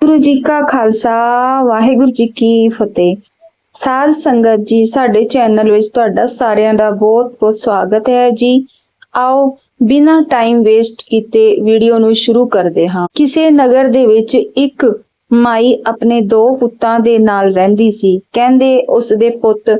ਗੁਰੂ ਜੀ ਕਾ ਖਾਲਸਾ, ਵਾਹਿਗੁਰੂ ਜੀ ਕੀ ਫਤਿਹ। ਸਾਧ ਸੰਗਤ ਜੀ, ਸਾਡੇ ਚੈਨਲ ਵਿੱਚ ਤੁਹਾਡਾ ਸਾਰਿਆਂ ਦਾ ਬਹੁਤ ਬਹੁਤ ਸਵਾਗਤ ਹੈ ਜੀ। ਆਓ, ਬਿਨਾਂ ਟਾਈਮ ਵੇਸਟ ਕੀਤੇ ਵੀਡੀਓ ਨੂੰ ਸ਼ੁਰੂ ਕਰਦੇ ਹਾਂ। ਕਿਸੇ ਨਗਰ ਦੇ ਵਿੱਚ ਇੱਕ ਮਾਈ ਆਪਣੇ ਦੋ ਪੁੱਤਾਂ ਦੇ ਨਾਲ ਰਹਿੰਦੀ ਸੀ। ਕਹਿੰਦੇ ਉਸ ਦੇ ਪੁੱਤ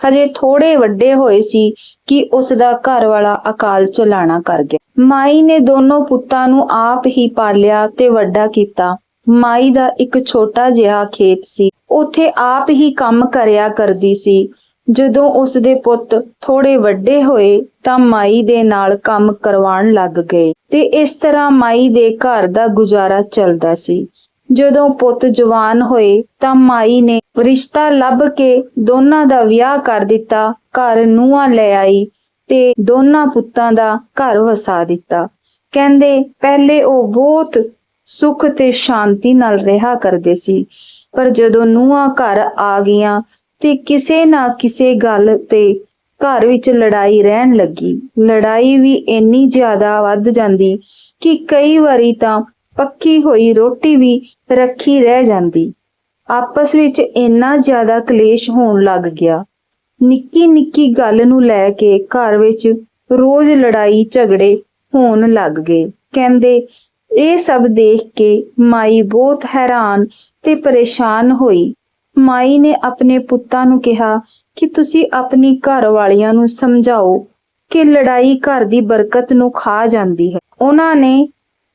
ਹਜੇ ਥੋੜੇ ਵੱਡੇ ਹੋਏ ਸੀ ਕਿ ਉਸ ਦਾ ਘਰ ਵਾਲਾ ਅਕਾਲ ਚਲਾਣਾ ਕਰ ਗਿਆ। ਮਾਈ ਨੇ ਦੋਨੋਂ ਪੁੱਤਾਂ ਨੂੰ ਆਪ ਹੀ ਪਾਲਿਆ ਤੇ ਵੱਡਾ ਕੀਤਾ। ਮਾਈ ਦਾ ਇੱਕ ਛੋਟਾ ਜਿਹਾ ਖੇਤ ਸੀ। ਉੱਥੇ ਆਪ ਹੀ ਕੰਮ ਕਰਿਆ ਕਰਦੀ ਸੀ। ਜਦੋਂ ਉਸ ਦੇ ਪੁੱਤ ਥੋੜੇ ਵੱਡੇ ਹੋਏ ਤਾਂ ਮਾਈ ਦੇ ਨਾਲ ਕੰਮ ਕਰਵਾਉਣ ਲੱਗ ਗਏ ਤੇ ਇਸ ਤਰ੍ਹਾਂ ਮਾਈ ਦੇ ਘਰ ਦਾ ਗੁਜ਼ਾਰਾ ਚੱਲਦਾ ਸੀ। ਜਦੋਂ ਪੁੱਤ ਜਵਾਨ ਹੋਏ ਤਾਂ ਮਾਈ ਨੇ ਰਿਸ਼ਤਾ ਲੱਭ ਕੇ ਦੋਨਾਂ ਦਾ ਵਿਆਹ ਕਰ ਦਿੱਤਾ, ਘਰ ਨੂੰਹਾਂ ਲੈ ਆਈ ਤੇ ਦੋਨਾਂ ਪੁੱਤਾਂ ਦਾ ਘਰ ਵਸਾ ਦਿੱਤਾ। ਕਹਿੰਦੇ ਪਹਿਲੇ ਉਹ ਬਹੁਤ ਸੁੱਖ ਤੇ ਸ਼ਾਂਤੀ ਨਾਲ ਰਿਹਾ ਕਰਦੇ ਸੀ। ਪਰ ਜਦੋਂ ਨੂੰਹਾਂ ਘਰ ਆ ਗਈਆਂ ਤੇ ਕਿਸੇ ਨਾ ਕਿਸੇ ਗੱਲ ਤੇ ਘਰ ਵਿੱਚ ਲੜਾਈ ਰਹਿਣ ਲੱਗੀ। ਲੜਾਈ ਵੀ ਇੰਨੀ ਜ਼ਿਆਦਾ ਵੱਧ ਜਾਂਦੀ ਕਿ ਕਈ ਵਾਰੀ ਤਾਂ ਪੱਕੀ ਹੋਈ ਰੋਟੀ ਵੀ ਰੱਖੀ ਰਹਿ ਜਾਂਦੀ। ਆਪਸ ਵਿੱਚ ਇੰਨਾ ਜ਼ਿਆਦਾ ਕਲੇਸ਼ ਹੋਣ ਲੱਗ ਗਿਆ। ਨਿੱਕੀ ਨਿੱਕੀ ਗੱਲ ਨੂੰ ਲੈ ਕੇ ਘਰ ਵਿੱਚ ਰੋਜ਼ ਲੜਾਈ ਝਗੜੇ ਹੋਣ ਲੱਗ ਗਏ। ਕਹਿੰਦੇ ਇਹ ਸਭ ਦੇਖ ਕੇ ਮਾਈ ਬਹੁਤ ਹੈਰਾਨ ਤੇ ਪਰੇਸ਼ਾਨ ਹੋਈ। ਮਾਈ ਨੇ ਆਪਣੇ ਪੁੱਤਾਂ ਨੂੰ ਕਿਹਾ ਕਿ ਤੁਸੀਂ ਆਪਣੀ ਘਰ ਵਾਲਿਆਂ ਨੂੰ ਸਮਝਾਓ ਕਿ ਲੜਾਈ ਘਰ ਦੀ ਬਰਕਤ ਨੂੰ ਖਾ ਜਾਂਦੀ ਹੈ। ਉਹਨਾਂ ਨੇ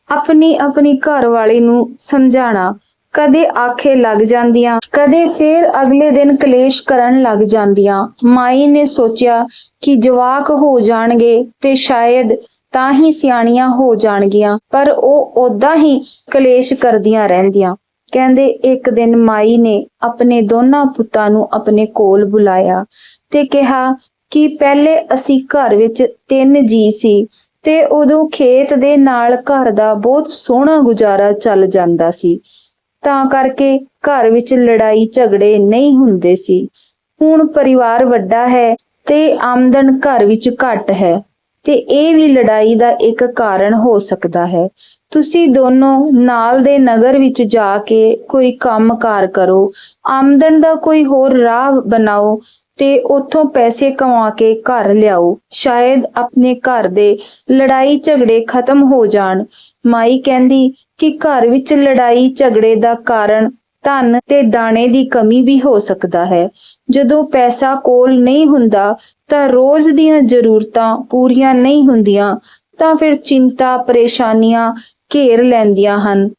ਆਪਣੀ ਆਪਣੀ ਘਰ ਵਾਲੀ ਨੂੰ ਸਮਝਾਣਾ, ਕਦੇ ਆਖੇ ਲੱਗ ਜਾਂਦੀਆਂ, ਕਦੇ ਫੇਰ ਅਗਲੇ ਦਿਨ ਕਲੇਸ਼ ਕਰਨ ਲੱਗ ਜਾਂਦੀਆਂ। ਮਾਈ ਨੇ ਸੋਚਿਆ ਕਿ ਜਵਾਕ ਹੋ ਜਾਣਗੇ ਤੇ ਸ਼ਾਇਦ ਤਾਂ ਹੀ ਸਿਆਣੀਆਂ ਹੋ ਜਾਣਗੀਆਂ, ਪਰ ਉਹ ਉਦਾਂ ਹੀ ਕਲੇਸ਼ ਕਰਦੀਆਂ ਰਹਿੰਦੀਆਂ। ਕਹਿੰਦੇ ਇੱਕ ਦਿਨ ਮਾਈ ਨੇ ਆਪਣੇ ਦੋਨਾਂ ਪੁੱਤਾਂ ਨੂੰ ਆਪਣੇ ਕੋਲ ਬੁਲਾਇਆ ਤੇ ਕਿਹਾ ਕਿ ਪਹਿਲੇ ਅਸੀਂ ਘਰ ਵਿੱਚ ਤਿੰਨ ਜੀ ਸੀ ਤੇ ਉਦੋਂ ਖੇਤ ਦੇ ਨਾਲ ਘਰ ਦਾ ਬਹੁਤ ਸੋਹਣਾ ਗੁਜ਼ਾਰਾ ਚੱਲ ਜਾਂਦਾ ਸੀ। ਤਾਂ ਕਰਕੇ ਘਰ ਵਿੱਚ ਲੜਾਈ ਝਗੜੇ ਨਹੀਂ ਹੁੰਦੇ ਸੀ। ਹੁਣ ਪਰਿਵਾਰ ਵੱਡਾ ਹੈ ਤੇ ਆਮਦਨ ਘਰ ਵਿੱਚ ਘੱਟ ਹੈ। ਤੇ ਇਹ ਵੀ ਲੜਾਈ ਦਾ ਇੱਕ ਕਾਰਨ ਹੋ ਸਕਦਾ ਹੈ। ਤੁਸੀਂ ਦੋਨੋਂ ਨਾਲ ਦੇ ਨਗਰ ਵਿੱਚ ਜਾ ਕੇ ਕੋਈ ਕੰਮਕਾਰ ਕਰੋ। ਆਮਦਨ ਦਾ ਕੋਈ ਹੋਰ ਰਾਹ ਬਣਾਓ ਤੇ ਉੱਥੋਂ ਪੈਸੇ ਕਮਾ ਕੇ ਘਰ ਲਿਆਓ। ਸ਼ਾਇਦ ਆਪਣੇ ਘਰ ਦੇ ਲੜਾਈ ਝਗੜੇ ਖਤਮ ਹੋ ਜਾਣ। ਮਾਈ ਕਹਿੰਦੀ ਕਿ ਘਰ ਵਿੱਚ ਲੜਾਈ ਝਗੜੇ ਦਾ ਕਾਰਨ ਧਨ ਤੇ ਦਾਣੇ ਦੀ ਕਮੀ ਵੀ ਹੋ ਸਕਦਾ ਹੈ। ਜਦੋਂ ਪੈਸਾ ਕੋਲ ਨਹੀਂ ਹੁੰਦਾ ਤਾਂ ਰੋਜ਼ ਦੀਆਂ ਜ਼ਰੂਰਤਾਂ ਪੂਰੀਆਂ ਨਹੀਂ ਹੁੰਦੀਆਂ, ਤਾਂ ਫਿਰ ਚਿੰਤਾ, ਪਰੇਸ਼ਾਨੀਆਂ ਘੇਰ ਲੈਂਦੀਆਂ ਹਨ।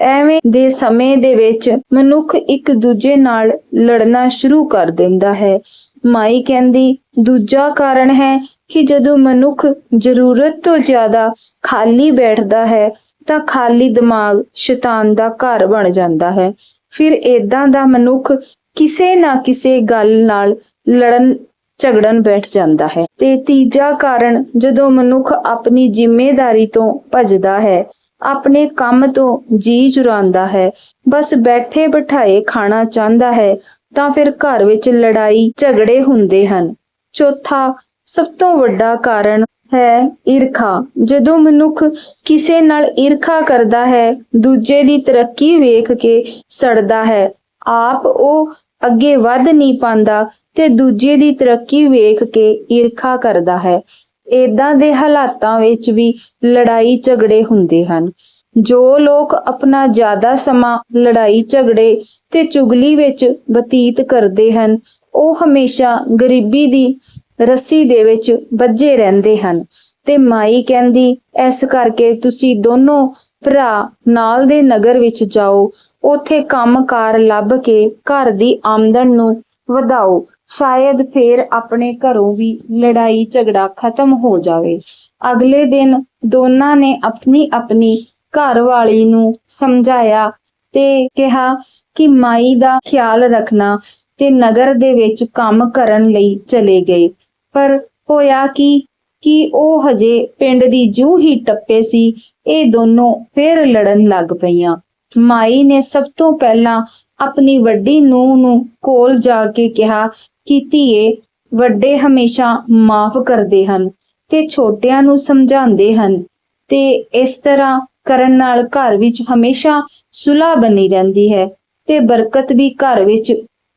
ਐਵੇਂ ਦੇ ਸਮੇਂ ਦੇ ਵਿੱਚ ਮਨੁੱਖ ਇੱਕ ਦੂਜੇ ਨਾਲ ਲੜਨਾ ਸ਼ੁਰੂ ਕਰ ਦਿੰਦਾ ਹੈ। ਮਾਈ ਕਹਿੰਦੀ, ਦੂਜਾ ਕਾਰਨ ਹੈ ਕਿ ਜਦੋਂ ਮਨੁੱਖ ਜ਼ਰੂਰਤ ਤੋਂ ਜ਼ਿਆਦਾ ਖਾਲੀ ਬੈਠਦਾ ਹੈ, ਤਾਂ ਖਾਲੀ ਦਿਮਾਗ ਸ਼ੈਤਾਨ ਦਾ ਘਰ ਬਣ ਜਾਂਦਾ ਹੈ। ਫਿਰ ਇਦਾਂ ਦਾ ਮਨੁੱਖ ਕਿਸੇ ਨਾ ਕਿਸੇ ਗੱਲ ਨਾਲ ਲੜਨ, ਝਗੜਨ ਬੈਠ ਜਾਂਦਾ ਹੈ। ਤੇ ਤੀਜਾ ਕਾਰਨ ਜਦੋਂ ਮਨੁੱਖ ਆਪਣੀ ਜ਼ਿੰਮੇਵਾਰੀ ਤੋਂ ਭੱਜਦਾ ਹੈ, ਆਪਣੇ ਕੰਮ ਤੋਂ ਜੀ ਚੁਰਾਉਂਦਾ ਹੈ, ਬਸ ਬੈਠੇ ਬਿਠਾਏ ਖਾਣਾ ਚਾਹੁੰਦਾ ਹੈ, ਤਾਂ ਫਿਰ ਘਰ ਵਿੱਚ ਲੜਾਈ ਝਗੜੇ ਹੁੰਦੇ ਹਨ। ਚੌਥਾ, ਸਭ ਤੋਂ ਵੱਡਾ ਕਾਰਨ ਹੈ ਈਰਖਾ। ਜਦੋਂ ਮਨੁੱਖ ਕਿਸੇ ਨਾਲ ਈਰਖਾ ਕਰਦਾ ਹੈ, ਦੂਜੇ ਦੀ ਤਰੱਕੀ ਵੇਖ ਕੇ ਸੜਦਾ ਹੈ। ਆਪ ਉਹ ਅੱਗੇ ਵੱਧ ਨਹੀਂ ਪਾਉਂਦਾ ਤੇ ਦੂਜੇ ਦੀ ਤਰੱਕੀ ਵੇਖ ਕੇ ਈਰਖਾ ਕਰਦਾ ਹੈ। ਇਦਾਂ ਦੇ ਹਾਲਾਤਾਂ ਵਿੱਚ ਵੀ ਲੜਾਈ ਝਗੜੇ ਹੁੰਦੇ ਹਨ। ਜੋ ਲੋਕ ਆਪਣਾ ਜ਼ਿਆਦਾ ਸਮਾਂ ਲੜਾਈ ਝਗੜੇ ਤੇ ਚੁਗਲੀ ਵਿੱਚ ਬਤੀਤ ਕਰਦੇ ਹਨ, ਉਹ ਹਮੇਸ਼ਾ ਗਰੀਬੀ ਦੀ ਰੱਸੀ ਦੇ ਵਿੱਚ ਵੱਜੇ ਰਹਿੰਦੇ ਹਨ। ਤੇ ਮਾਈ ਕਹਿੰਦੀ, ਇਸ ਕਰਕੇ ਤੁਸੀਂ ਦੋਨੋਂ ਭਰਾ ਨਾਲ ਦੇ ਨਗਰ ਵਿੱਚ ਜਾਓ। ਉੱਥੇ ਕੰਮਕਾਰ ਲੱਭ ਕੇ ਘਰ ਦੀ ਆਮਦਨ ਨੂੰ ਵਧਾਓ। ਸ਼ਾਇਦ ਫੇਰ ਆਪਣੇ ਘਰੋਂ ਵੀ ਲੜਾਈ ਝਗੜਾ ਖਤਮ ਹੋ ਜਾਵੇ। ਅਗਲੇ ਦਿਨ ਦੋਨਾਂ ਨੇ ਆਪਣੀ ਆਪਣੀ ਘਰ ਵਾਲੀ ਨੂੰ ਸਮਝਾਇਆ ਤੇ ਕਿਹਾ ਕਿ ਮਾਈ ਦਾ ਖਿਆਲ ਰੱਖਣਾ ਤੇ ਨਗਰ ਦੇ ਵਿੱਚ ਕੰਮ ਕਰਨ ਲਈ ਚਲੇ ਗਏ। ਪਰ ਹੋਇਆ ਕੀ? ਕਿ ਉਹ ਹਜੇ ਪਿੰਡ ਦੀ ਜੂ ਹੀ ਟੱਪੇ ਸੀ? ਇਹ ਦੋਨੋਂ ਫੇਰ ਲੜਨ ਲੱਗ ਪਈਆਂ। ਮਾਈ ਨੇ ਸਭ ਤੋਂ ਪਹਿਲਾਂ ਆਪਣੀ ਵੱਡੀ ਨੂੰਹ ਨੂੰ ਕੋਲ ਜਾ ਕੇ ਕਿਹਾ ਕਿ ਧੀਏ, ਵੱਡੇ ਹਮੇਸ਼ਾ ਮਾਫ ਕਰਦੇ ਹਨ ਤੇ ਛੋਟਿਆਂ ਨੂੰ ਸਮਝਾਉਂਦੇ ਹਨ ਤੇ ਇਸ ਤਰ੍ਹਾਂ ਕਰਨ ਨਾਲ ਘਰ ਵਿੱਚ ਹਮੇਸ਼ਾ ਸੁਲਾ ਬਣੀ ਰਹਿੰਦੀ ਹੈ ਤੇ ਬਰਕਤ ਵੀ ਘਰ ਵਿੱਚ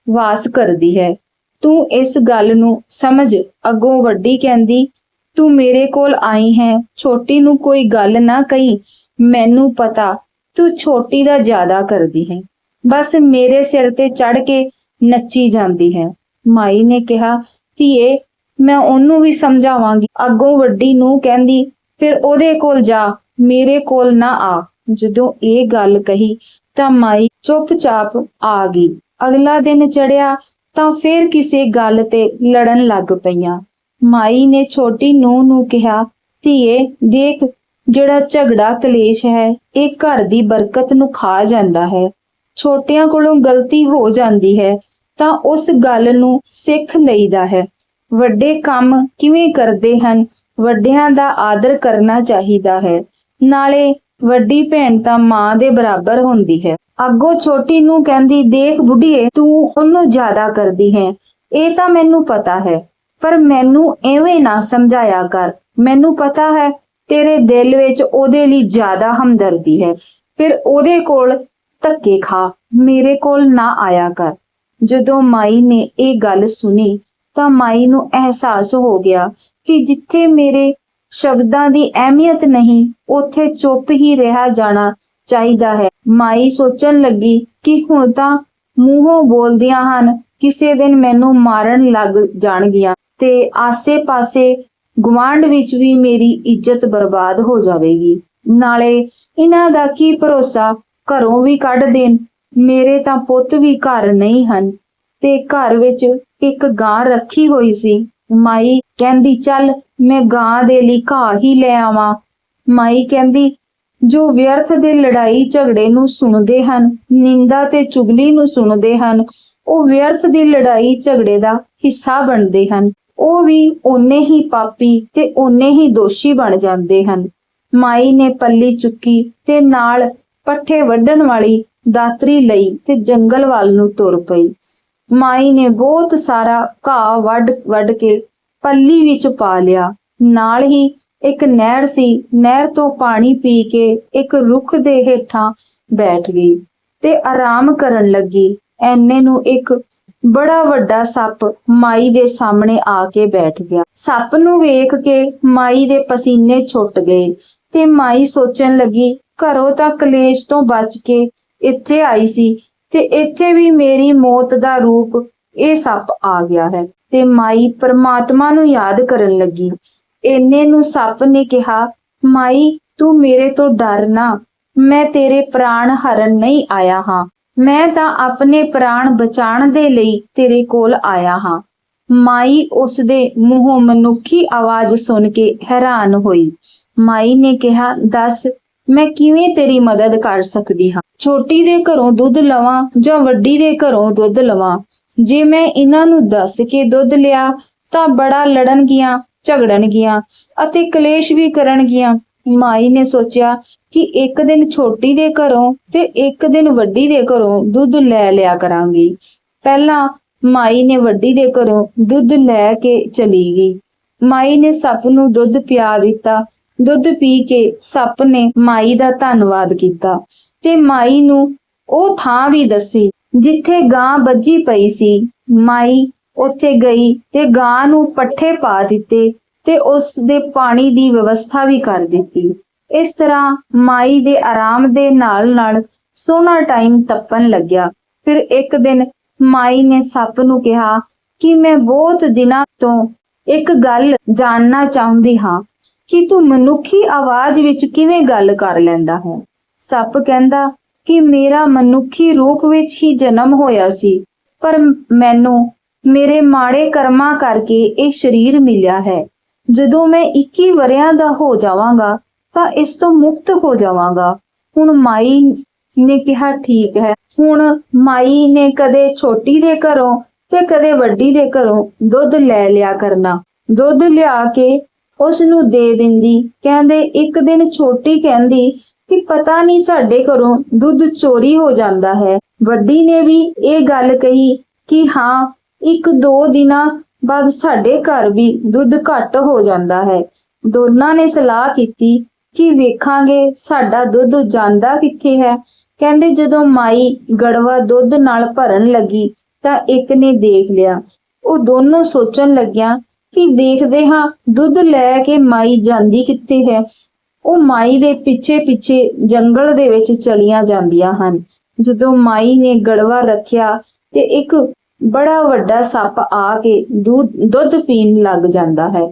ਵਾਸ ਕਰਦੀ ਹੈ। ਤੂੰ ਇਸ ਗੱਲ ਨੂੰ ਸਮਝ, ਅੱਗੋਂ ਵੱਡੀ ਕਹਿੰਦੀ, ਤੂੰ ਮੇਰੇ ਕੋਲ ਆਈ ਹੈ, ਛੋਟੀ ਨੂੰ ਕੋਈ ਗੱਲ ਨਾ ਕਹੀ, ਮੈਨੂੰ ਪਤਾ ਤੂੰ ਛੋਟੀ ਦਾ ਜ਼ਿਆਦਾ ਕਰਦੀ ਹੈ। ਬਸ ਮੇਰੇ ਸਿਰ ਤੇ ਚੜ ਕੇ ਨੱਚੀ ਜਾਂਦੀ ਹੈ। ਮਾਈ ਨੇ ਕਿਹਾ, ਧੀਏ, ਮੈਂ ਉਹਨੂੰ ਵੀ ਸਮਝਾਵਾਂਗੀ। ਅੱਗੋਂ ਵੱਡੀ ਨੂੰ ਕਹਿੰਦੀ, ਫਿਰ ਉਹਦੇ ਕੋਲ ਜਾ, ਮੇਰੇ ਕੋਲ ਨਾ ਆ। ਜਦੋਂ ਇਹ ਗੱਲ ਕਹੀ ਤਾਂ ਮਾਈ ਚੁੱਪਚਾਪ ਆ ਗਈ। ਅਗਲਾ ਦਿਨ ਚੜਿਆ ਤਾਂ ਫਿਰ ਕਿਸੇ ਗੱਲ ਤੇ ਲੜਨ ਲੱਗ ਪਈਆਂ। ਮਾਈ ਨੇ ਛੋਟੀ ਨੂੰਹ ਨੂੰ ਕਿਹਾ, ਧੀਏ, ਦੇਖ, ਜਿਹੜਾ ਝਗੜਾ ਕਲੇਸ਼ ਹੈ, ਇਹ ਘਰ ਦੀ ਬਰਕਤ ਨੂੰ ਖਾ ਜਾਂਦਾ ਹੈ। ਛੋਟਿਆਂ ਕੋਲੋਂ ਗਲਤੀ ਹੋ ਜਾਂਦੀ ਹੈ, ਤਾਂ ਉਸ ਗੱਲ ਨੂੰ ਸਿੱਖ ਲਈਦਾ ਹੈ। ਵੱਡੇ ਕੰਮ ਕਿਵੇਂ ਕਰਦੇ ਹਨ, ਵੱਡਿਆਂ ਦਾ ਆਦਰ ਕਰਨਾ ਚਾਹੀਦਾ ਹੈ। ਨਾਲੇ ਵੱਡੀ ਭੈਣ ਤਾਂ ਮਾਂ ਦੇ ਬਰਾਬਰ ਹੁੰਦੀ ਹੈ। ਅੱਗੋਂ ਛੋਟੀ ਨੂੰ ਕਹਿੰਦੀ, ਦੇਖ ਬੁੱਢੀਏ, ਤੂੰ ਉਹਨੂੰ ਜ਼ਿਆਦਾ ਕਰਦੀ ਹੈ। ਇਹ ਤਾਂ ਮੈਨੂੰ ਪਤਾ ਹੈ, ਪਰ ਮੈਨੂੰ ਐਵੇਂ ਨਾ ਸਮਝਾਇਆ ਕਰ। ਮੈਨੂੰ ਪਤਾ ਹੈ, ਤੇਰੇ ਦਿਲ ਵਿੱਚ ਉਹਦੇ ਲਈ ਜ਼ਿਆਦਾ ਹਮਦਰਦੀ ਹੈ। ਫਿਰ ਉਹਦੇ ਕੋਲ ਧੱਕੇ ਖਾ, ਮੇਰੇ ਕੋਲ ਨਾ ਆਇਆ ਕਰ। ਜਦੋਂ ਮਾਈ ਨੇ ਇਹ ਗੱਲ ਸੁਣੀ, ਤਾਂ ਮਾਈ ਨੂੰ ਅਹਿਸਾਸ ਹੋ ਗਿਆ ਕਿ ਜਿੱਥੇ ਮੇਰੇ ਸ਼ਬਦਾਂ ਦੀ ਅਹਿਮੀਅਤ ਨਹੀਂ, ਉੱਥੇ ਚੁੱਪ ਹੀ ਰਿਹਾ ਜਾਣਾ ਚਾਹੀਦਾ ਹੈ। ਮਾਈ ਸੋਚਣ ਲੱਗੀ ਕਿ ਹੁਣ ਤਾਂ ਮੂੰਹੋਂ ਬੋਲਦੀਆਂ ਹਨ, ਕਿਸੇ ਦਿਨ ਮੈਨੂੰ ਮਾਰਨ ਲੱਗ ਜਾਣਗੀਆਂ ਤੇ ਆਸੇ-ਪਾਸੇ ਗੁਆਂਢ ਵਿੱਚ ਵੀ ਮੇਰੀ ਇੱਜ਼ਤ ਬਰਬਾਦ ਹੋ ਜਾਵੇਗੀ। ਨਾਲੇ ਇਹਨਾਂ ਦਾ ਕੀ ਭਰੋਸਾ, ਘਰੋਂ ਵੀ ਕੱਢ ਦੇਣ, ਮੇਰੇ ਤਾਂ ਪੁੱਤ ਵੀ ਘਰ ਨਹੀਂ ਹਨ ਤੇ ਘਰ ਵਿੱਚ ਇੱਕ ਗਾਂ ਰੱਖੀ ਹੋਈ ਸੀ। ਮਾਈ ਕਹਿੰਦੀ, ਚੱਲ ਮੈਂ ਗਾਂ ਦੇ ਲਈ ਘਾਹ ਹੀ ਲੈ ਆਵਾਂ। ਮਾਈ ਕਹਿੰਦੀ ਜੋ ਵਿਅਰਥ ਦੇ ਲੜਾਈ ਝਗੜੇ ਨੂੰ ਸੁਣਦੇ ਹਨ, ਨਿੰਦਾ ਤੇ ਚੁਗਲੀ ਨੂੰ ਸੁਣਦੇ ਹਨ, ਉਹ ਵਿਅਰਥ ਦੀ ਲੜਾਈ ਝਗੜੇ ਦਾ ਹਿੱਸਾ ਬਣਦੇ ਹਨ। ਉਹ ਵੀ ਓਨੇ ਹੀ ਪਾਪੀ ਤੇ ਓਨੇ ਹੀ ਦੋਸ਼ੀ ਬਣ ਜਾਂਦੇ ਹਨ। ਮਾਈ ਨੇ ਪੱਲੀ ਚੁੱਕੀ ਤੇ ਨਾਲ ਪੱਠੇ ਵੱਢਣ ਵਾਲੀ ਦਾਤਰੀ ਲਈ ਤੇ ਜੰਗਲ ਵੱਲ ਨੂੰ ਤੁਰ ਪਈ। ਮਾਈ ਨੇ ਬਹੁਤ ਸਾਰਾ ਘਾਹ ਵੱਢ ਵੱਢ ਕੇ ਪੱਲੀ ਵਿੱਚ ਪਾ ਲਿਆ। ਨਾਲ ਹੀ ਇੱਕ ਨਹਿਰ ਸੀ। ਨਹਿਰ ਤੋਂ ਪਾਣੀ ਪੀ ਕੇ ਇੱਕ ਰੁੱਖ ਦੇ ਹੇਠਾਂ ਬੈਠ ਗਈ ਤੇ ਆਰਾਮ ਕਰਨ ਲੱਗੀ। ਐਨੇ ਨੂੰ ਇੱਕ ਬੜਾ ਵੱਡਾ ਸੱਪ ਮਾਈ ਦੇ ਸਾਹਮਣੇ ਆ ਕੇ ਬੈਠ ਗਿਆ। ਸੱਪ ਨੂੰ ਵੇਖ ਕੇ ਮਾਈ ਦੇ ਪਸੀਨੇ ਛੁੱਟ ਗਏ ਤੇ ਮਾਈ ਸੋਚਣ ਲੱਗੀ, ਘਰੋਂ ਤਾਂ ਕਲੇਸ਼ ਤੋਂ ਬਚ ਕੇ ਇੱਥੇ ਆਈ ਸੀ ਤੇ ਇੱਥੇ ਵੀ ਮੇਰੀ ਮੌਤ ਦਾ ਰੂਪ ਇਹ ਸੱਪ ਆ ਗਿਆ ਹੈ। ਤੇ ਮਾਈ ਪਰਮਾਤਮਾ ਨੂੰ ਯਾਦ ਕਰਨ ਲੱਗੀ। ਇੰਨੇ ਨੂੰ ਸੱਪ ਨੇ ਕਿਹਾ, ਮਾਈ, ਤੂੰ ਮੇਰੇ ਤੋਂ ਡਰ ਨਾ। ਮੈਂ ਤੇਰੇ ਪ੍ਰਾਣ ਹਰਨ ਨਹੀਂ ਆਇਆ ਹਾਂ। ਮੈਂ ਤਾਂ ਆਪਣੇ ਪ੍ਰਾਣ ਬਚਾਉਣ ਦੇ ਲਈ ਤੇਰੇ ਕੋਲ ਆਇਆ ਹਾਂ। ਮਾਈ ਉਸ ਦੇ ਮੂੰਹੋਂ ਮਨੁੱਖੀ ਆਵਾਜ਼ ਸੁਣ ਕੇ ਹੈਰਾਨ ਹੋਈ। ਮਾਈ ਨੇ ਕਿਹਾ, ਦੱਸ, ਮੈਂ ਕਿਵੇਂ ਤੇਰੀ ਮਦਦ ਕਰ ਸਕਦੀ ਹਾਂ? ਛੋਟੀ ਦੇ ਘਰੋਂ ਦੁੱਧ ਲਵਾਂ ਜਾਂ ਵੱਡੀ ਦੇ ਘਰੋਂ ਦੁੱਧ ਲਵਾਂ? ਜੇ ਮੈਂ ਇਹਨਾਂ ਨੂੰ ਦੱਸ ਕੇ ਦੁੱਧ ਲਿਆ, ਤਾਂ ਬੜਾ ਲੜਨਗੀਆਂ ਝਗੜਨਗੀਆਂ ਅਤੇ ਕਲੇਸ਼ ਵੀ ਕਰਨਗੀਆਂ। ਮਾਈ ਨੇ ਸੋਚਿਆ ਕਿ ਇੱਕ ਦਿਨ ਛੋਟੀ ਦੇ ਘਰੋਂ ਤੇ ਇੱਕ ਦਿਨ ਵੱਡੀ ਦੇ ਘਰੋਂ ਦੁੱਧ ਲੈ ਲਿਆ ਕਰਾਂਗੀ। ਪਹਿਲਾਂ ਮਾਈ ਨੇ ਵੱਡੀ ਦੇ ਘਰੋਂ ਦੁੱਧ ਲੈ ਕੇ ਚਲੀ ਗਈ। ਮਾਈ ਨੇ ਸੱਪ ਨੂੰ ਦੁੱਧ ਪਿਆ ਦਿੱਤਾ। ਦੁੱਧ ਪੀ ਕੇ ਸੱਪ ਨੇ ਮਾਈ ਦਾ ਧੰਨਵਾਦ ਕੀਤਾ ਤੇ ਮਾਈ ਨੂੰ ਉਹ ਥਾਂ ਵੀ ਦੱਸੀ ਜਿੱਥੇ ਗਾਂ ਬੱਜੀ ਪਈ ਸੀ। ਮਾਈ ਉੱਥੇ ਗਈ ਤੇ ਗਾਂ ਨੂੰ ਪੱਠੇ ਪਾ ਦਿੱਤੇ ਤੇ ਉਸ ਦੇ ਪਾਣੀ ਦੀ ਵਿਵਸਥਾ ਵੀ ਕਰ ਦਿੱਤੀ। ਇਸ ਤਰ੍ਹਾਂ ਮਾਈ ਦੇ ਆਰਾਮ ਦੇ ਨਾਲ ਨਾਲ ਸੋਹਣਾ ਟਾਈਮ ਟੱਪਣ ਲੱਗਿਆ। ਫਿਰ ਇੱਕ ਦਿਨ ਮਾਈ ਨੇ ਸੱਪ ਨੂੰ ਕਿਹਾ ਕਿ ਮੈਂ ਬਹੁਤ ਦਿਨਾਂ ਤੋਂ ਇੱਕ ਗੱਲ ਜਾਣਨਾ ਚਾਹੁੰਦੀ ਹਾਂ ਕਿ ਤੂੰ ਮਨੁੱਖੀ ਆਵਾਜ਼ ਵਿੱਚ ਕਿਵੇਂ ਗੱਲ ਕਰ ਲੈਂਦਾ ਹੈ। ਸੱਪ ਕਹਿੰਦਾ ਕਿ ਮੇਰਾ ਮਨੁੱਖੀ ਰੂਪ ਵਿੱਚ ਹੀ ਜਨਮ ਹੋਇਆ ਸੀ, ਪਰ ਮੈਨੂੰ ਮੇਰੇ ਮਾੜੇ ਕਰਮਾਂ ਕਰਕੇ ਇਹ ਸਰੀਰ ਮਿਲਿਆ ਹੈ। ਜਦੋਂ ਮੈਂ 21 ਵਰਿਆਂ ਦਾ ਹੋ ਜਾਵਾਂਗਾ, ਤਾਂ ਇਸ ਤੋਂ ਮੁਕਤ ਹੋ ਜਾਵਾਂਗਾ। ਹੁਣ ਮਾਈ ਨੇ ਕਿਹਾ, ਠੀਕ ਹੈ। ਹੁਣ ਮਾਈ ਨੇ ਕਦੇ ਛੋਟੀ ਦੇ ਘਰੋਂ ਤੇ ਕਦੇ ਵੱਡੀ ਦੇ ਘਰੋਂ ਦੁੱਧ ਲੈ ਲਿਆ ਕਰਨਾ। ਦੁੱਧ ਲਿਆ ਕੇ ਉਸ ਨੂੰ ਦੇ ਦਿੰਦੀ। ਕਹਿੰਦੇ, ਇੱਕ ਦਿਨ ਛੋਟੀ ਕਹਿੰਦੀ ਕਿ ਪਤਾ ਨਹੀਂ ਸਾਡੇ ਘਰੋਂ ਦੁੱਧ ਚੋਰੀ ਹੋ ਜਾਂਦਾ ਹੈ। ਵੱਡੀ ਨੇ ਵੀ ਇਹ ਗੱਲ ਕਹੀ ਕਿ ਹਾਂ ਇੱਕ ਦੋ ਦਿਨਾਂ ਬਾਅਦ ਸਾਡੇ ਘਰ ਵੀ ਦੁੱਧ ਘੱਟ ਹੋ ਜਾਂਦਾ ਹੈ। ਦੋਨਾਂ ਨੇ ਸਲਾਹ ਕੀਤੀ ਕਿ ਵੇਖਾਂਗੇ ਸਾਡਾ ਦੁੱਧ ਜਾਂਦਾ ਕਿੱਥੇ ਹੈ। ਕਹਿੰਦੇ ਜਦੋਂ ਮਾਈ ਗੜਵਾ ਦੁੱਧ ਨਾਲ ਭਰਨ ਲੱਗੀ ਤਾਂ ਇੱਕ ਨੇ ਦੇਖ ਲਿਆ। ਉਹ ਦੋਨੋਂ ਸੋਚਣ ਲੱਗਿਆ ਕਿ ਦੇਖਦੇ ਹਾਂ ਦੁੱਧ ਲੈ ਕੇ ਮਾਈ ਜਾਂਦੀ ਕਿੱਥੇ ਹੈ। ਉਹ ਮਾਈ ਦੇ ਪਿੱਛੇ ਪਿੱਛੇ ਜੰਗਲ ਦੇ ਵਿੱਚ ਚਲੀਆਂ ਜਾਂਦੀਆਂ ਹਨ। ਜਦੋਂ ਮਾਈ ਨੇ ਗੜਵਾ ਰੱਖਿਆ ਤੇ ਇੱਕ ਬੜਾ ਵੱਡਾ ਸੱਪ ਆ ਕੇ ਦੁੱਧ ਦੁੱਧ ਪੀਣ ਲੱਗ ਜਾਂਦਾ ਹੈ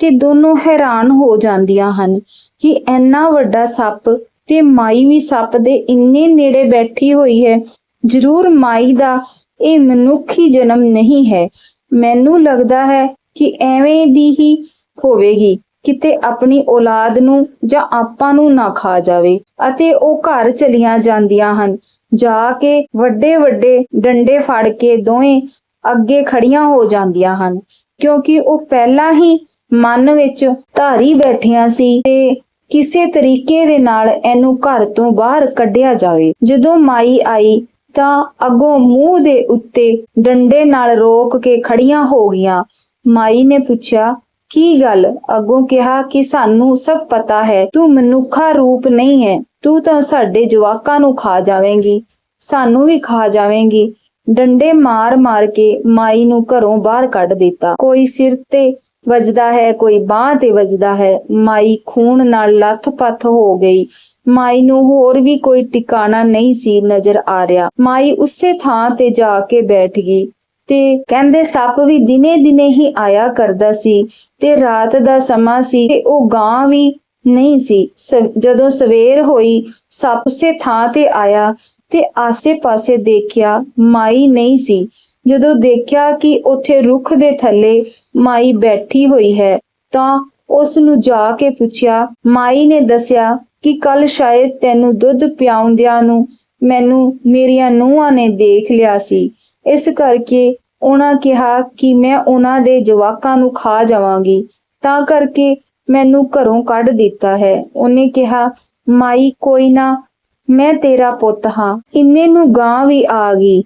ਤੇ ਦੋਨੋਂ ਹੈਰਾਨ ਹੋ ਜਾਂਦੀਆਂ ਹਨ ਕਿ ਇੰਨਾ ਵੱਡਾ ਸੱਪ ਤੇ ਮਾਈ ਵੀ ਸੱਪ ਦੇ ਇੰਨੇ ਨੇੜੇ ਬੈਠੀ ਹੋਈ ਹੈ। ਜ਼ਰੂਰ ਮਾਈ ਦਾ ਇਹ ਮਨੁੱਖੀ ਜਨਮ ਨਹੀਂ ਹੈ। ਮੈਨੂੰ ਲੱਗਦਾ ਹੈ ਕਿ ਐਵੇਂ ਦੀ ਹੀ ਹੋਵੇਗੀ। ਕਿਤੇ ਆਪਣੀ ਔਲਾਦ ਨੂੰ ਜਾਂ ਆਪਾਂ ਨੂੰ ਨਾ ਖਾ ਜਾਵੇ ਅਤੇ ਉਹ ਘਰ ਚਲੀਆਂ ਜਾਂਦੀਆਂ ਹਨ। ਜਾ ਕੇ ਵੱਡੇ ਵੱਡੇ ਡੰਡੇ ਫੜ ਕੇ ਦੋਵੇਂ ਅੱਗੇ ਖੜੀਆਂ ਹੋ ਜਾਂਦੀਆਂ ਹਨ, ਕਿਉਂਕਿ ਉਹ ਪਹਿਲਾਂ ਹੀ ਮਨ ਵਿੱਚ ਧਾਰੀ ਬੈਠੀਆਂ ਸੀ ਤੇ ਕਿਸੇ ਤਰੀਕੇ ਦੇ ਨਾਲ ਇਹਨੂੰ ਘਰ ਤੋਂ ਬਾਹਰ ਕੱਢਿਆ ਜਾਵੇ। ਜਦੋਂ ਮਾਈ ਆਈ ਤਾਂ ਅੱਗੋਂ ਮੂੰਹ ਦੇ ਉੱਤੇ ਡੰਡੇ ਨਾਲ ਰੋਕ ਕੇ ਖੜੀਆਂ ਹੋ ਗਈਆਂ। ਮਾਈ ਨੇ ਪੁੱਛਿਆ ਕੀ ਗੱਲ? ਅੱਗੋਂ ਕਿਹਾ ਕਿ ਸਾਨੂੰ ਸਭ ਪਤਾ ਹੈ, ਤੂੰ ਮਨੁੱਖਾ ਰੂਪ ਨਹੀਂ ਹੈ, ਤੂੰ ਤਾਂ ਸਾਡੇ ਜਵਾਕਾਂ ਨੂੰ ਖਾ ਜਾਵੇਂਗੀ, ਸਾਨੂੰ ਵੀ ਖਾ ਜਾਵੇਂਗੀ। ਡੰਡੇ ਮਾਰ ਮਾਰ ਕੇ ਮਾਈ ਨੂੰ ਘਰੋਂ ਬਾਹਰ ਕੱਢ ਦਿੱਤਾ। ਕੋਈ ਸਿਰ ਤੇ ਵੱਜਦਾ ਹੈ, ਕੋਈ ਬਾਹ ਤੇ ਵੱਜਦਾ ਹੈ, ਮਾਈ ਖੂਨ ਨਾਲ ਲੱਥ-ਪੱਥ ਹੋ ਗਈ। ਮਾਈ ਨੂੰ ਹੋਰ ਵੀ ਕੋਈ ਟਿਕਾਣਾ ਨਹੀਂ ਸੀ ਨਜ਼ਰ ਆ ਰਿਹਾ। ਮਾਈ ਉਸੇ ਥਾਂ ਤੇ ਜਾ ਕੇ ਬੈਠ ਗਈ। ਤੇ ਕਹਿੰਦੇ ਸੱਪ ਵੀ ਦਿਨੇ ਦਿਨੇ ਹੀ ਆਇਆ ਕਰਦਾ ਸੀ ਤੇ ਰਾਤ ਦਾ ਸਮਾਂ ਸੀ ਤੇ ਉਹ ਗਾਂ ਵੀ ਨਹੀਂ ਸੀ। ਸ- ਜਦੋਂ ਸਵੇਰ ਹੋਈ, ਸੱਪ ਉਸੇ ਥਾਂ ਤੇ ਆਇਆ ਤੇ ਆਸੇ-ਪਾਸੇ ਦੇਖਿਆ ਮਾਈ ਨਹੀਂ ਸੀ। ਜਦੋਂ ਦੇਖਿਆ ਕਿ ਉੱਥੇ ਰੁੱਖ ਦੇ ਥੱਲੇ ਮਾਈ ਬੈਠੀ ਹੋਈ ਹੈ, ਤਾਂ ਉਸ ਨੂੰ ਜਾ ਕੇ ਪੁੱਛਿਆ, ਮਾਈ ਨੇ ਦੱਸਿਆ ਕਿ ਕੱਲ ਸ਼ਾਇਦ ਤੈਨੂੰ ਦੁੱਧ ਪਿਆਉਂਦਿਆਂ ਨੂੰ ਮੈਨੂੰ ਮੇਰੀਆਂ ਨੂੰਹਾਂ ਨੇ ਦੇਖ ਲਿਆ ਸੀ। ਇਸ ਕਰਕੇ ਉਹਨਾਂ ਕਿਹਾ ਕਿ ਮੈਂ ਉਹਨਾਂ ਦੇ ਜਵਾਕਾਂ ਨੂੰ ਖਾ ਜਾਵਾਂਗੀ। ਤਾਂ ਕਰਕੇ ਮੈਨੂੰ ਘਰੋਂ ਕੱਢ ਦਿੱਤਾ ਹੈ। ਉਹਨੇ ਕਿਹਾ, ਮਾਈ, ਕੋਈ ਨਾ, ਮੈਂ ਤੇਰਾ ਪੁੱਤ ਹਾਂ। ਇੰਨੇ ਨੂੰ ਗਾਂ ਵੀ ਆ ਗਈ।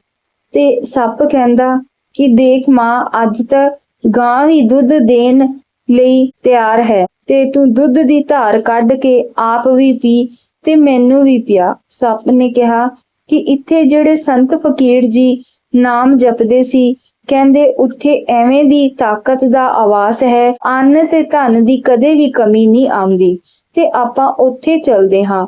ਤੇ ਸੱਪ ਕਹਿੰਦਾ ਕਿ, ਦੇਖ ਮਾਂ, ਅੱਜ ਤਾਂ ਗਾਂ ਵੀ ਦੁੱਧ ਦੇਣ ਲਈ ਤਿਆਰ ਹੈ ਤੇ ਤੂੰ ਦੁੱਧ ਦੀ ਧਾਰ ਕੱਢ ਕੇ ਆਪ ਵੀ ਪੀ ਤੇ ਮੈਨੂੰ ਵੀ ਪਿਆ। ਸੱਪ ਨੇ ਕਿਹਾ ਕਿ, ਇੱਥੇ ਜਿਹੜੇ ਸੰਤ ਫਕੀਰ ਜੀ ਨਾਮ ਜਪਦੇ ਸੀ। ਕਹਿੰਦੇ, ਉੱਥੇ ਐਵੇਂ ਦੀ ਤਾਕਤ ਦਾ ਆਵਾਸ ਹੈ, ਅੰਨ ਤੇ ਧਨ ਦੀ ਕਦੇ ਵੀ ਕਮੀ ਨਹੀਂ ਆਉਂਦੀ, ਤੇ ਆਪਾਂ ਉੱਥੇ ਚਲਦੇ ਹਾਂ।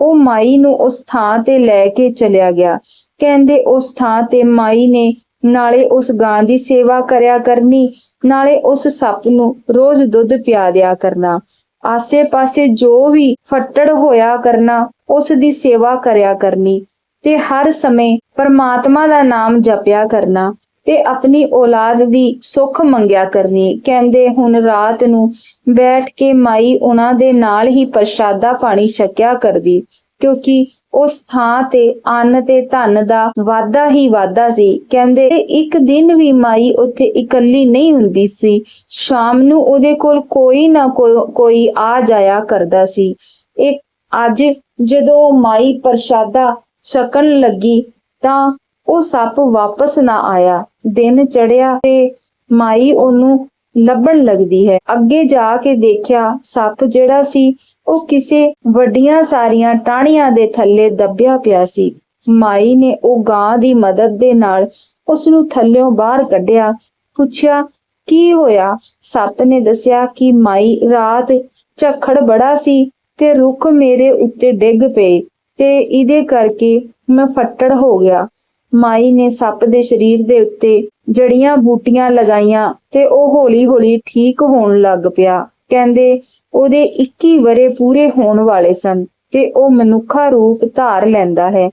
ਉਹ ਮਾਈ ਨੂੰ ਉਸ ਥਾਂ ਤੇ ਲੈ ਕੇ ਚਲਿਆ ਗਿਆ। ਕਹਿੰਦੇ, ਉਸ ਥਾਂ ਤੇ ਮਾਈ ਨੇ ਨਾਲੇ ਉਸ ਗਾਂ ਦੀ ਸੇਵਾ ਕਰਿਆ ਕਰਨੀ, ਨਾਲੇ ਉਸ ਸੱਪ ਨੂੰ ਰੋਜ਼ ਦੁੱਧ ਪਿਆ ਦਿਆ ਕਰਨਾ। ਆਸੇ-ਪਾਸੇ ਜੋ ਵੀ ਫੱਟੜ ਹੋਇਆ ਕਰਨਾ, ਉਸ ਦੀ ਸੇਵਾ ਕਰਿਆ ਕਰਨੀ। ਤੇ ਹਰ ਸਮੇਂ ਪਰਮਾਤਮਾ ਦਾ ਨਾਮ ਜਪਿਆ ਕਰਨਾ ਤੇ ਆਪਣੀ ਔਲਾਦ ਦੀ ਸੁੱਖ ਮੰਗਿਆ ਕਰਨੀ। ਕਹਿੰਦੇ ਹੁਣ ਰਾਤ ਨੂੰ ਬੈਠ ਕੇ ਮਾਈ ਉਹਨਾਂ ਦੇ ਨਾਲ ਹੀ ਪ੍ਰਸ਼ਾਦਾ ਪਾਣੀ ਛਕਿਆ ਕਰਦੀ, ਕਿਉਂਕਿ ਉਸ ਥਾਂ ਤੇ ਅੰਨ ਤੇ ਧਨ ਦਾ ਵਾਧਾ ਹੀ ਵਾਧਾ ਸੀ। ਕਹਿੰਦੇ ਇੱਕ ਦਿਨ ਵੀ ਮਾਈ ਉੱਥੇ ਇਕੱਲੀ ਨਹੀਂ ਹੁੰਦੀ ਸੀ। ਸ਼ਾਮ ਨੂੰ ਉਹਦੇ ਕੋਲ ਕੋਈ ਨਾ ਕੋਈ ਆ ਜਾਇਆ ਕਰਦਾ ਸੀ। ਇੱਕ ਅੱਜ ਜਦੋਂ ਮਾਈ ਪ੍ਰਸ਼ਾਦਾ ਛਕਣ ਲੱਗੀ ਤਾਂ ਉਹ ਸੱਪ ਵਾਪਸ ਨਾ ਆਇਆ। ਦਿਨ ਚੜਿਆ ਤੇ ਮਾਈ ਉਹਨੂੰ ਲੱਭਣ ਲੱਗਦੀ ਹੈ। ਅੱਗੇ ਜਾ ਕੇ ਦੇਖਿਆ ਸੱਪ ਜਿਹੜਾ ਸੀ, ਉਹ ਕਿਸੇ ਵੱਡੀਆਂ ਸਾਰੀਆਂ ਟਾਹਣੀਆਂ ਦੇ ਥੱਲੇ ਦੱਬਿਆ ਪਿਆ ਸੀ। ਮਾਈ ਨੇ ਉਹ ਗਾਂ ਦੀ ਮਦਦ ਦੇ ਨਾਲ ਉਸ ਨੂੰ ਥੱਲਿਓਂ ਬਾਹਰ ਕੱਢਿਆ। ਪੁੱਛਿਆ, ਕੀ ਹੋਇਆ? ਸੱਪ ਨੇ ਦੱਸਿਆ ਕਿ ਮਾਈ ਰਾਤ ਝੱਖੜ ਬੜਾ ਸੀ ਤੇ ਰੁੱਖ ਮੇਰੇ ਉੱਤੇ ਡਿੱਗ ਪਏ। ਤੇ ਇਹਦੇ ਕਰਕੇ ਮੈਂ ਫੱਟੜ ਹੋ ਗਿਆ। ਮਾਈ ਨੇ ਸੱਪ ਦੇ ਸਰੀਰ ਦੇ ਉੱਤੇ ਜੜੀਆਂ ਬੂਟੀਆਂ ਲਗਾਈਆਂ ਤੇ ਉਹ ਹੌਲੀ-ਹੌਲੀ ਠੀਕ ਹੋਣ ਲੱਗ ਪਿਆ। ਕਹਿੰਦੇ, ਉਹਦੇ 21 ਵਰੇ ਪੂਰੇ ਹੋਣ ਵਾਲੇ ਸਨ ਤੇ ਉਹ ਮਨੁੱਖਾ ਰੂਪ ਧਾਰ ਲੈਂਦਾ ਹੈ।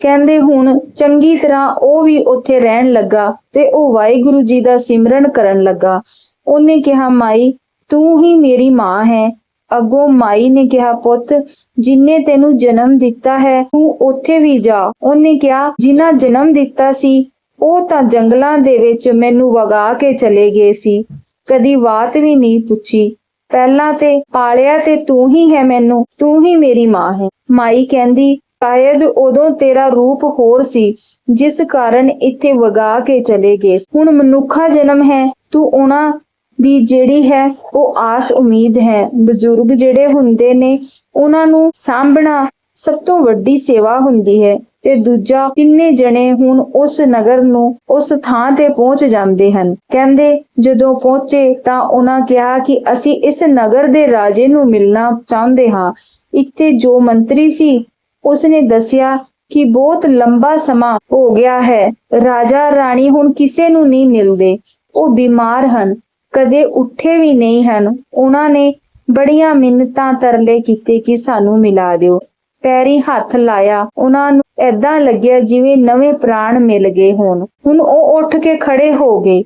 ਕਹਿੰਦੇ, ਹੁਣ ਚੰਗੀ ਤਰ੍ਹਾਂ ਉਹ ਵੀ ਉੱਥੇ ਰਹਿਣ ਲੱਗਾ ਤੇ ਉਹ ਵਾਹਿਗੁਰੂ ਜੀ ਦਾ ਸਿਮਰਨ ਕਰਨ ਲੱਗਾ। ਉਹਨੇ ਕਿਹਾ, ਮਾਈ, ਤੂੰ ਹੀ ਮੇਰੀ ਮਾਂ ਹੈ ਅੱਗੋਂ ਮਾਈ ਨੇ ਕਿਹਾ, ਪੁੱਤ, ਜਿਨੇ ਤੈਨੂੰ ਜਨਮ ਦਿੱਤਾ ਹੈ, ਤੂੰ ਉੱਥੇ ਵੀ ਜਾ। ਉਹਨੇ ਕਿਹਾ ਜਿਨ੍ਹਾਂ ਜਨਮ ਦਿੱਤਾ ਸੀ, ਉਹ ਤਾਂ ਜੰਗਲਾਂ ਦੇ ਵਿੱਚ ਮੈਨੂੰ ਵਗਾ ਕੇ ਚਲੇ ਗਏ ਸੀ। ਕਦੀ ਬਾਤ ਵੀ ਨਹੀਂ ਪੁੱਛੀ। ਪਹਿਲਾਂ ਤੇ ਪਾਲਿਆ ਤੇ ਤੂੰ ਹੀ ਹੈ ਮੈਨੂੰ, ਤੂੰ ਹੀ ਮੇਰੀ ਮਾਂ ਹੈ। ਮਾਈ ਕਹਿੰਦੀ, ਸ਼ਾਇਦ ਉਦੋਂ ਤੇਰਾ ਰੂਪ ਹੋਰ ਸੀ, ਜਿਸ ਕਾਰਨ ਇੱਥੇ ਵਗਾ ਕੇ ਚਲੇ ਗਏ। ਹੁਣ ਮਨੁੱਖਾ ਜਨਮ ਹੈ, ਤੂੰ ਉਹਨਾਂ ਦੀ ਜਿਹੜੀ ਹੈ ਉਹ ਆਸ ਉਮੀਦ ਹੈ। ਬਜ਼ੁਰਗ ਜਿਹੜੇ ਹੁੰਦੇ ਨੇ, ਉਹਨਾਂ ਨੂੰ ਸਾਂਭਣਾ ਸਭ ਤੋਂ ਵੱਡੀ ਸੇਵਾ ਹੁੰਦੀ ਹੈ ਤੇ ਦੂਜਾ ਤਿੰਨੇ ਜਣੇ ਹੁਣ ਉਸ ਨਗਰ ਨੂੰ ਉਸ ਥਾਂ ਤੇ ਪਹੁੰਚ ਜਾਂਦੇ ਹਨ। ਕਹਿੰਦੇ, ਜਦੋਂ ਪਹੁੰਚੇ ਤਾਂ ਉਹਨਾਂ ਕਿਹਾ ਕਿ ਅਸੀਂ ਇਸ ਨਗਰ ਦੇ ਰਾਜੇ ਨੂੰ ਮਿਲਣਾ ਚਾਹੁੰਦੇ ਹਾਂ। ਇੱਥੇ ਜੋ ਮੰਤਰੀ ਸੀ, ਉਸਨੇ ਦੱਸਿਆ ਕਿ ਬਹੁਤ ਲੰਬਾ ਸਮਾਂ ਹੋ ਗਿਆ ਹੈ। ਰਾਜਾ ਰਾਣੀ ਹੁਣ ਕਿਸੇ ਨੂੰ ਨਹੀਂ ਮਿਲਦੇ। ਉਹ ਬਿਮਾਰ ਹਨ। ਕਦੇ ਉੱਠੇ ਵੀ ਨਹੀਂ ਹਨ। ਉਹਨਾਂ ਨੇ ਬੜੀਆਂ ਮਿੰਨਤਾਂ ਤਰਲੇ ਕੀਤੇ ਕਿ ਸਾਨੂੰ ਮਿਲਾ ਦਿਓ। ਪੈਰੀ ਹੱਥ ਲਾਇਆ। ਉਹਨਾਂ ਨੂੰ ਐਦਾਂ ਲੱਗਿਆ ਜਿਵੇਂ ਨਵੇਂ ਪ੍ਰਾਣ ਮਿਲ ਗਏ ਹੋਣ। ਹੁਣ ਉਹ ਉੱਠ ਕੇ ਖੜੇ ਹੋ ਗਏ।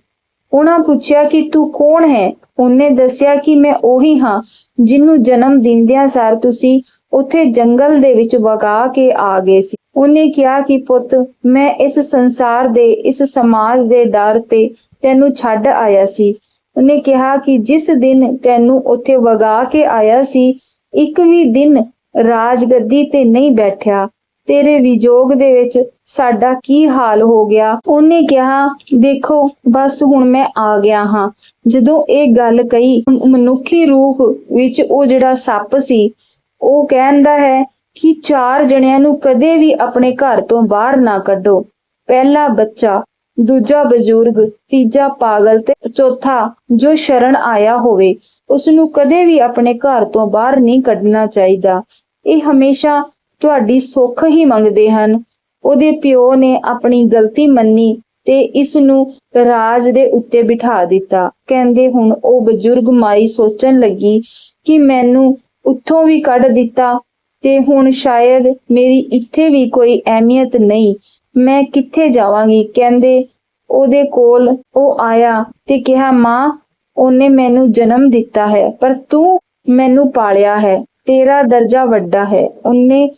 ਉਹਨਾਂ ਪੁੱਛਿਆ ਕਿ ਤੂੰ ਕੌਣ ਹੈ? ਉਹਨੇ ਦੱਸਿਆ ਕਿ ਮੈਂ ਉਹੀ ਹਾਂ ਜਿਹਨੂੰ ਜਨਮ ਦਿੰਦਿਆਂ ਸਾਰ ਤੁਸੀਂ ਉੱਥੇ ਜੰਗਲ ਦੇ ਵਿੱਚ ਵਗਾ ਕੇ ਆ ਗਏ ਸੀ। ਉਹਨੇ ਕਿਹਾ ਕਿ ਪੁੱਤ, ਮੈਂ ਇਸ ਸੰਸਾਰ ਦੇ, ਇਸ ਸਮਾਜ ਦੇ ਡਰ ਤੇ ਤੈਨੂੰ ਛੱਡ ਆਇਆ ਸੀ। ਉਹਨੇ ਕਿਹਾ ਕਿ ਜਿਸ ਦਿਨ ਤੈਨੂੰ ਉੱਥੇ ਵਗਾ ਕੇ ਆਇਆ ਸੀ, ਇੱਕ ਵੀ ਦਿਨ ਰਾਜਗੱਦੀ ਤੇ ਨਹੀਂ ਬੈਠਿਆ। ਤੇਰੇ ਵਿਜੋਗ ਦੇ ਵਿੱਚ ਸਾਡਾ ਕੀ ਹਾਲ ਹੋ ਗਿਆ? ਉਹਨੇ ਕਿਹਾ, ਦੇਖੋ, ਬਸ ਹੁਣ ਮੈਂ ਆ ਗਿਆ ਹਾਂ। ਜਦੋਂ ਇਹ ਗੱਲ ਕਹੀ, ਮਨੁੱਖੀ ਰੂਪ ਵਿੱਚ ਉਹ ਜਿਹੜਾ ਸੱਪ ਸੀ, ਉਹ ਕਹਿੰਦਾ ਹੈ ਕਿ ਚਾਰ ਜਣਿਆਂ ਨੂੰ ਕਦੇ ਵੀ ਆਪਣੇ ਘਰ ਤੋਂ ਬਾਹਰ ਨਾ ਕੱਢੋ। ਪਹਿਲਾ ਬੱਚਾ ਦੂਜਾ ਬਜ਼ੁਰਗ, ਤੀਜਾ ਪਾਗਲ ਤੇ ਚੌਥਾ ਜੋ ਸ਼ਰਨ ਆਇਆ ਹੋਵੇ ਉਸ ਨੂੰ ਕਦੇ ਵੀ ਆਪਣੇ ਘਰ ਤੋਂ ਬਾਹਰ ਨਹੀਂ ਕੱਢਣਾ ਚਾਹੀਦਾ। ਇਹ ਹਮੇਸ਼ਾ ਤੁਹਾਡੀ ਸੁੱਖ ਹੀ ਮੰਗਦੇ ਹਨ। ਉਹਦੇ ਪਿਓ ਨੇ ਆਪਣੀ ਗਲਤੀ ਮੰਨੀ ਤੇ ਇਸ ਨੂੰ ਰਾਜ ਦੇ ਉੱਤੇ ਬਿਠਾ ਦਿੱਤਾ। ਕਹਿੰਦੇ ਹੁਣ ਉਹ ਬਜ਼ੁਰਗ ਮਾਈ ਸੋਚਣ ਲੱਗੀ ਕਿ ਮੈਨੂੰ ਉੱਥੋਂ ਵੀ ਕੱਢ ਦਿੱਤਾ ਤੇ ਹੁਣ ਸ਼ਾਇਦ ਮੇਰੀ ਇੱਥੇ ਵੀ ਕੋਈ ਅਹਿਮੀਅਤ ਨਹੀਂ। ਮੈਂ ਕਿੱਥੇ ਜਾਵਾਂਗੀ? ਕਹਿੰਦੇ, ਉਹਦੇ ਕੋਲ ਉਹ ਆਇਆ ਤੇ ਕਿਹਾ, ਮਾਂ, ਉਹਨੇ ਮੈਨੂੰ ਜਨਮ ਦਿੱਤਾ ਹੈ, ਪਰ ਤੂੰ ਮੈਨੂੰ ਪਾਲਿਆ ਹੈ, ਤੇਰਾ ਦਰਜਾ ਵੱਡਾ ਹੈ। ਉਹਨੇ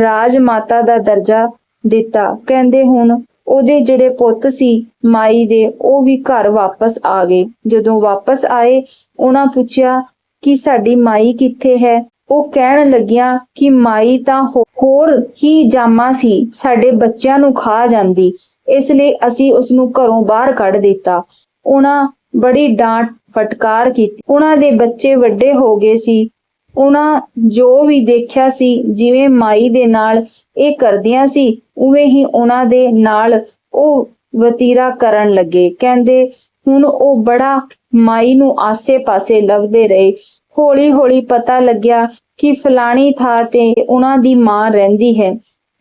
ਰਾਜ ਮਾਤਾ ਦਾ ਦਰਜਾ ਦਿੱਤਾ। ਕਹਿੰਦੇ, ਹੁਣ ਉਹਦੇ ਜਿਹੜੇ ਪੁੱਤ ਸੀ ਮਾਈ ਦੇ, ਉਹ ਵੀ ਘਰ ਵਾਪਸ ਆ ਗਏ। ਜਦੋਂ ਵਾਪਸ ਆਏ, ਉਹਨਾਂ ਪੁੱਛਿਆ ਕਿ ਸਾਡੀ ਮਾਈ ਕਿੱਥੇ ਹੈ? ਉਹ ਕਹਿਣ ਲੱਗਿਆ ਕਿ ਮਾਈ ਤਾਂ ਹੋਰ ਹੀ ਜਾਮਾ ਸੀ, ਸਾਡੇ ਬੱਚਿਆਂ ਨੂੰ ਖਾ ਜਾਂਦੀ। ਇਸ ਲਈ ਅਸੀਂ ਉਸ ਨੂੰ ਘਰੋਂ ਬਾਹਰ ਕੱਢ ਦਿੱਤਾ। ਉਹਨਾਂ ਬੜੀ ਡਾਂਟ ਫਟਕਾਰ ਕੀਤੀ। ਉਹਨਾਂ ਦੇ ਬੱਚੇ ਵੱਡੇ ਹੋ ਗਏ ਸੀ। ਉਹਨਾਂ ਜੋ ਵੀ ਦੇਖਿਆ ਸੀ, ਜਿਵੇਂ ਮਾਈ ਦੇ ਨਾਲ ਇਹ ਕਰਦੀਆਂ ਸੀ, ਉਵੇਂ ਹੀ ਉਹਨਾਂ ਦੇ ਨਾਲ ਉਹ ਵਤੀਰਾ ਕਰਨ ਲੱਗੇ। ਕਹਿੰਦੇ, ਹੁਣ ਉਹ ਬੜਾ ਮਾਈ ਨੂੰ ਆਸੇ-ਪਾਸੇ ਲੱਭਦੇ ਰਹੇ। ਹੌਲੀ-ਹੌਲੀ ਪਤਾ ਲੱਗਿਆ ਕਿ ਫਲਾਣੀ ਥਾਂ ਤੇ ਉਹਨਾਂ ਦੀ ਮਾਂ ਰਹਿੰਦੀ ਹੈ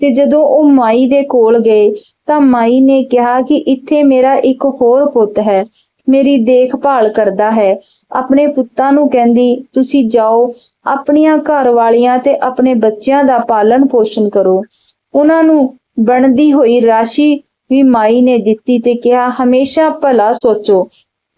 ਤੇ ਜਦੋਂ ਉਹ ਮਾਈ ਦੇ ਕੋਲ ਗਏ ਤਾਂ ਮਾਈ ਨੇ ਕਿਹਾ ਕਿ ਇੱਥੇ ਮੇਰਾ ਇੱਕ ਹੋਰ ਪੁੱਤ ਹੈ, ਮੇਰੀ ਦੇਖਭਾਲ ਕਰਦਾ ਹੈ। ਆਪਣੇ ਪੁੱਤਾਂ ਨੂੰ ਕਹਿੰਦੀ, ਤੁਸੀਂ ਜਾਓ, ਆਪਣੀਆਂ ਘਰ ਵਾਲੀਆਂ ਤੇ ਆਪਣੇ ਬੱਚਿਆਂ ਦਾ ਪਾਲਣ ਪੋਸ਼ਣ ਕਰੋ। ਉਹਨਾਂ ਨੂੰ ਬਣਦੀ ਹੋਈ ਰਾਸ਼ੀ ਵੀ ਮਾਈ ਨੇ ਦਿੱਤੀ ਤੇ ਕਿਹਾ, ਹਮੇਸ਼ਾ ਭਲਾ ਸੋਚੋ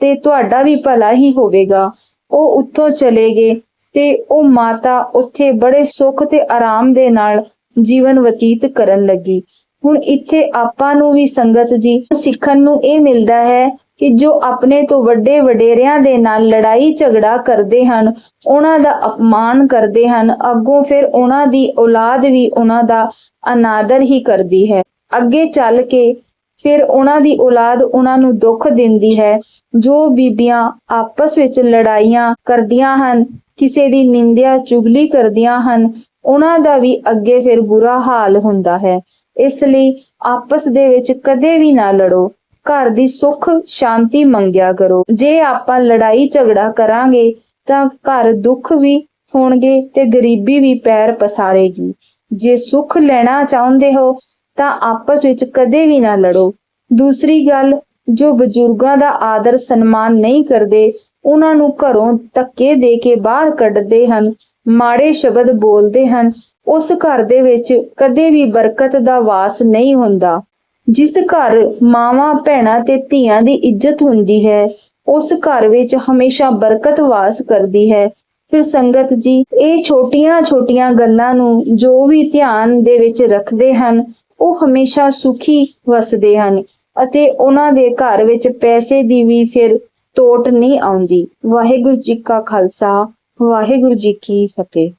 ਤੇ ਤੁਹਾਡਾ ਵੀ ਭਲਾ ਹੀ ਹੋਵੇਗਾ। ਉਹ ਉੱਥੋਂ ਚਲੇ ਗਏ ਤੇ ਉਹ ਮਾਤਾ ਉੱਥੇ ਬੜੇ ਸੁੱਖ ਤੇ ਆਰਾਮ ਦੇ ਨਾਲ ਜੀਵਨ ਬਤੀਤ ਕਰਨ ਲੱਗੀ। ਹੁਣ ਇੱਥੇ ਆਪਾਂ ਨੂੰ ਵੀ ਸੰਗਤ ਜੀ, ਸਿੱਖਣ ਨੂੰ ਇਹ ਮਿਲਦਾ ਹੈ ਕਿ ਜੋ ਆਪਣੇ ਤੋਂ ਵੱਡੇ ਵਡੇਰਿਆਂ ਦੇ ਨਾਲ ਲੜਾਈ ਝਗੜਾ ਕਰਦੇ ਹਨ, ਉਹਨਾਂ ਦਾ ਅਪਮਾਨ ਕਰਦੇ ਹਨ, ਅੱਗੋਂ ਫਿਰ ਉਹਨਾਂ ਦੀ ਔਲਾਦ ਵੀ ਉਹਨਾਂ ਦਾ ਅਨਾਦਰ ਹੀ ਕਰਦੀ ਹੈ। ਅੱਗੇ ਚੱਲ ਕੇ ਫਿਰ ਉਹਨਾਂ ਦੀ ਔਲਾਦ ਉਹਨਾਂ ਨੂੰ ਦੁੱਖ ਦਿੰਦੀ ਹੈ। ਜੋ ਬੀਬੀਆਂ ਆਪਸ ਵਿੱਚ ਲੜਾਈਆਂ ਕਰਦੀਆਂ ਹਨ, ਕਿਸੇ ਦੀ ਨਿੰਦਿਆ ਚੁਗਲੀ ਕਰਦੀਆਂ ਹਨ, ਉਹਨਾਂ ਦਾ ਵੀ ਅੱਗੇ ਫਿਰ ਬੁਰਾ ਹਾਲ ਹੁੰਦਾ ਹੈ। ਇਸ ਲਈ ਆਪਸ ਦੇ ਵਿੱਚ ਕਦੇ ਵੀ ਨਾ ਲੜੋ। ਘਰ ਦੀ ਸੁੱਖ, ਸ਼ਾਂਤੀ ਮੰਗਿਆ ਕਰੋ। ਜੇ ਆਪਾਂ ਲੜਾਈ ਝਗੜਾ ਕਰਾਂਗੇ, ਤਾਂ ਘਰ ਦੁੱਖ ਵੀ ਹੋਣਗੇ ਤੇ ਗਰੀਬੀ ਵੀ ਪੈਰ ਪਸਾਰੇਗੀ। ਜੇ ਸੁੱਖ ਲੈਣਾ ਚਾਹੁੰਦੇ ਹੋ ਤਾਂ ਆਪਸ ਵਿੱਚ ਕਦੇ ਵੀ ਨਾ ਲੜੋ। ਦੂਸਰੀ ਗੱਲ, ਜੋ ਬਜ਼ੁਰਗਾਂ ਦਾ ਆਦਰ ਸਨਮਾਨ ਨਹੀਂ ਕਰਦੇ, ਉਹਨਾਂ ਨੂੰ ਘਰੋਂ ਧੱਕੇ ਦੇ ਕੇ ਬਾਹਰ ਕੱਢਦੇ ਹਨ, ਮਾੜੇ ਸ਼ਬਦ ਬੋਲਦੇ ਹਨ, ਉਸ ਘਰ ਦੇ ਵਿੱਚ ਕਦੇ ਵੀ ਬਰਕਤ ਦਾ ਵਾਸ ਨਹੀਂ ਹੁੰਦਾ। ਜਿਸ ਘਰ ਮਾਵਾਂ, ਭੈਣਾਂ ਤੇ ਧੀਆਂ ਦੀ ਇੱਜ਼ਤ ਹੁੰਦੀ ਹੈ, ਉਸ ਘਰ ਵਿੱਚ ਹਮੇਸ਼ਾ ਬਰਕਤ ਵਾਸ ਕਰਦੀ ਹੈ। ਫਿਰ ਸੰਗਤ ਜੀ, ਇਹ ਛੋਟੀਆਂ-ਛੋਟੀਆਂ ਗੱਲਾਂ ਨੂੰ ਜੋ ਵੀ ਧਿਆਨ ਦੇ ਵਿੱਚ ਰੱਖਦੇ ਹਨ ਉਹ ਹਮੇਸ਼ਾ ਸੁਖੀ ਵਸਦੇ ਹਨ ਅਤੇ ਉਹਨਾਂ ਦੇ ਘਰ ਵਿੱਚ ਪੈਸੇ ਦੀ ਵੀ ਫਿਰ ਤੋਟ ਨਹੀਂ ਆਉਂਦੀ। ਵਾਹਿਗੁਰੂ ਜੀ ਕਾ ਖਾਲਸਾ, ਵਾਹਿਗੁਰੂ ਜੀ ਕੀ ਫਤਿਹ।